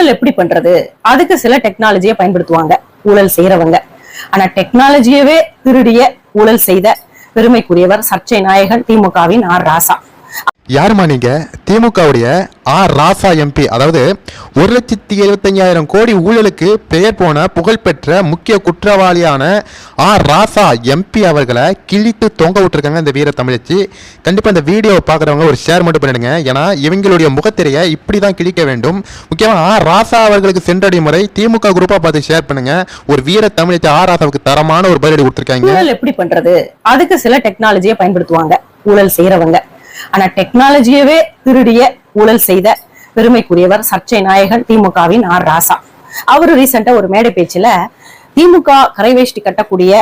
ஊழல் எப்படி பண்றது? அதுக்கு சில டெக்னாலஜியை பயன்படுத்துவாங்க ஊழல் செய்யறவங்க ஆனா டெக்னாலஜியவே திருடிய ஊழல் செய்த பெருமைக்குரியவர் சர்ச்சை நாயகன் திமுகவின் ஆர் ராசா. யாருமா நீங்கள் திமுகவுடைய ஆர் ராசா எம்பி அதாவது ஒரு லட்சத்தி எழுபத்தஞ்சாயிரம் கோடி ஊழலுக்கு பெயர் போன புகழ்பெற்ற முக்கிய குற்றவாளியான ஆர் ராசா எம்பி அவர்களை கிழித்து தொங்க விட்டுருக்காங்க இந்த வீர தமிழச்சி. கண்டிப்பாக இந்த வீடியோவை பார்க்குறவங்க ஒரு ஷேர் மட்டும் பண்ணிடுங்க. ஏன்னா இவங்களுடைய முகத்திரையை இப்படி தான் கிழிக்க வேண்டும். முக்கியமாக ஆர் ராசா அவர்களுக்கு சென்றடி முறை திமுக குரூப்பாக பார்த்து ஷேர் பண்ணுங்க. ஒரு வீர தமிழச்சி ஆர் ராசாவுக்கு தரமான ஒரு பதிலடி கொடுத்துருக்காங்க. எப்படி பண்றது? அதுக்கு சில டெக்னாலஜியை பயன்படுத்துவாங்க. ஊழல் செய்யறவங்க ஆனா டெக்னாலஜியவே திருடிய ஊழல் செய்த பெருமைக்குரியவர் சர்ச்சை நாயகன் திமுகவின் ஆர் ராசா. அவரு ரீசெண்டா ஒரு மேடை பேச்சுல திமுக கரைவேஷ்டி கட்டக்கூடிய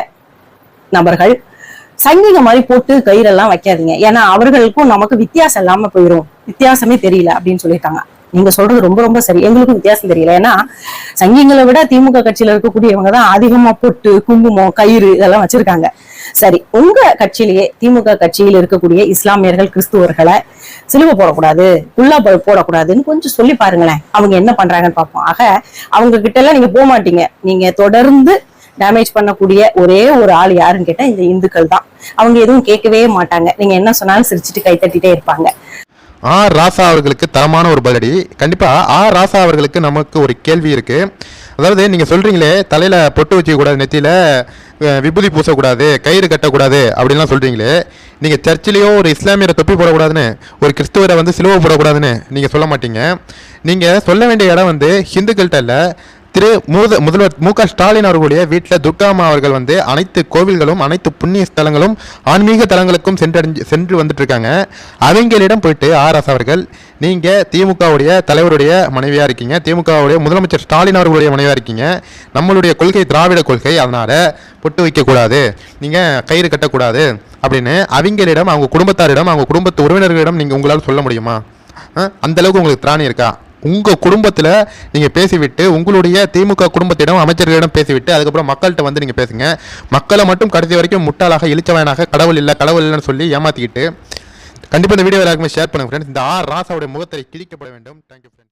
நபர்கள் சங்கிங்க மாதிரி போட்டு கயிறெல்லாம் வைக்காதீங்க. ஏன்னா அவர்களுக்கும் நமக்கு வித்தியாசம் இல்லாம போயிடும் வித்தியாசமே தெரியல அப்படின்னு சொல்லிட்டாங்க நீங்க சொல்றது ரொம்ப ரொம்ப சரி. எங்களுக்கும் வித்தியாசம் தெரியல. ஏன்னா சங்கிங்களை விட திமுக கட்சியில இருக்கக்கூடியவங்க தான் அதிகமா பொட்டு குங்குமம் கயிறு இதெல்லாம் வச்சிருக்காங்க. சரி உங்க கட்சியிலேயே திமுக கட்சியில் இருக்கக்கூடிய இஸ்லாமியர்கள் கிறிஸ்துவர்களை சிலுவை போடக்கூடாது புல்லா போடக்கூடாதுன்னு கொஞ்சம் சொல்லி பாருங்களேன். அவங்க என்ன பண்றாங்கன்னு பார்ப்போம். ஆக அவங்க கிட்ட எல்லாம் நீங்க போக மாட்டீங்க. நீங்க தொடர்ந்து டேமேஜ் பண்ணக்கூடிய ஒரே ஒரு ஆள் யாருன்னு கேட்டா இந்த இந்துக்கள் தான். அவங்க எதுவும் கேட்கவே மாட்டாங்க. நீங்க என்ன சொன்னாலும் சிரிச்சிட்டு கை தட்டிட்டே இருப்பாங்க. ஆர் ராசா அவர்களுக்கு தரமான ஒரு பதிலடி. கண்டிப்பாக ஆர் ராசா அவர்களுக்கு நமக்கு ஒரு கேள்வி இருக்கு. அதாவது நீங்கள் சொல்கிறீங்களே தலையில் பொட்டு வச்சுக்கூடாது நெத்தியில் விபூதி பூசக்கூடாது கயிறு கட்டக்கூடாது அப்படின்லாம் சொல்கிறீங்களே நீங்கள் சர்ச்சிலேயோ ஒரு இஸ்லாமியரை தொப்பி போடக்கூடாதுன்னு ஒரு கிறிஸ்துவரை வந்து சிலுவை போடக்கூடாதுன்னு நீங்கள் சொல்ல மாட்டீங்க. நீங்கள் சொல்ல வேண்டிய இடம் வந்து ஹிந்துக்கள்கிட்ட இல்லை திரு மூத முதல்வர் மு க ஸ்டாலின் அவர்களுடைய வீட்டில் துர்காமா அவர்கள் வந்து அனைத்து கோவில்களும் அனைத்து புண்ணிய ஸ்தலங்களும் ஆன்மீக தலங்களுக்கும் சென்றடைஞ்சு சென்று வந்துட்டு இருக்காங்க அவங்களிடம் போயிட்டு ஆர்எஸ் அவர்கள் நீங்கள் திமுகவுடைய தலைவருடைய மனைவியாக இருக்கீங்க. திமுகவுடைய முதலமைச்சர் ஸ்டாலின் அவர்களுடைய மனைவியாக இருக்கீங்க. நம்மளுடைய கொள்கை திராவிட கொள்கை அதனால் பொட்டு வைக்கக்கூடாது. நீங்கள் கயிறு கட்டக்கூடாது. அப்படின்னு அவங்களிடம் அவங்க குடும்பத்தாரிடம் அவங்க குடும்பத்து உறவினர்களிடம் நீங்கள் உங்களால் சொல்ல முடியுமா? அந்தளவுக்கு அந்த அளவுக்கு உங்களுக்கு திராணி இருக்கா? உங்கள் குடும்பத்தில் நீங்கள் பேசிவிட்டு உங்களுடைய திமுக குடும்பத்திடம் அமைச்சர்களிடம் பேசிவிட்டு அதுக்கப்புறம் மக்கள்கிட்ட வந்து நீங்கள் பேசுங்க. மக்களை மட்டும் கடைசி வரைக்கும் முட்டாளாக இழிச்சவனாக கடவுள் இல்லை கடவுள் இல்லைன்னு சொல்லி ஏமாற்றிக்கிட்டு கண்டிப்பாக இந்த வீடியோ எல்லாருக்குமே ஷேர் பண்ணுங்கள் ஃப்ரெண்ட்ஸ் இந்த ஆர் ராசாவுடைய முகத்தை கிழிக்கப்பட வேண்டும். Thank you friends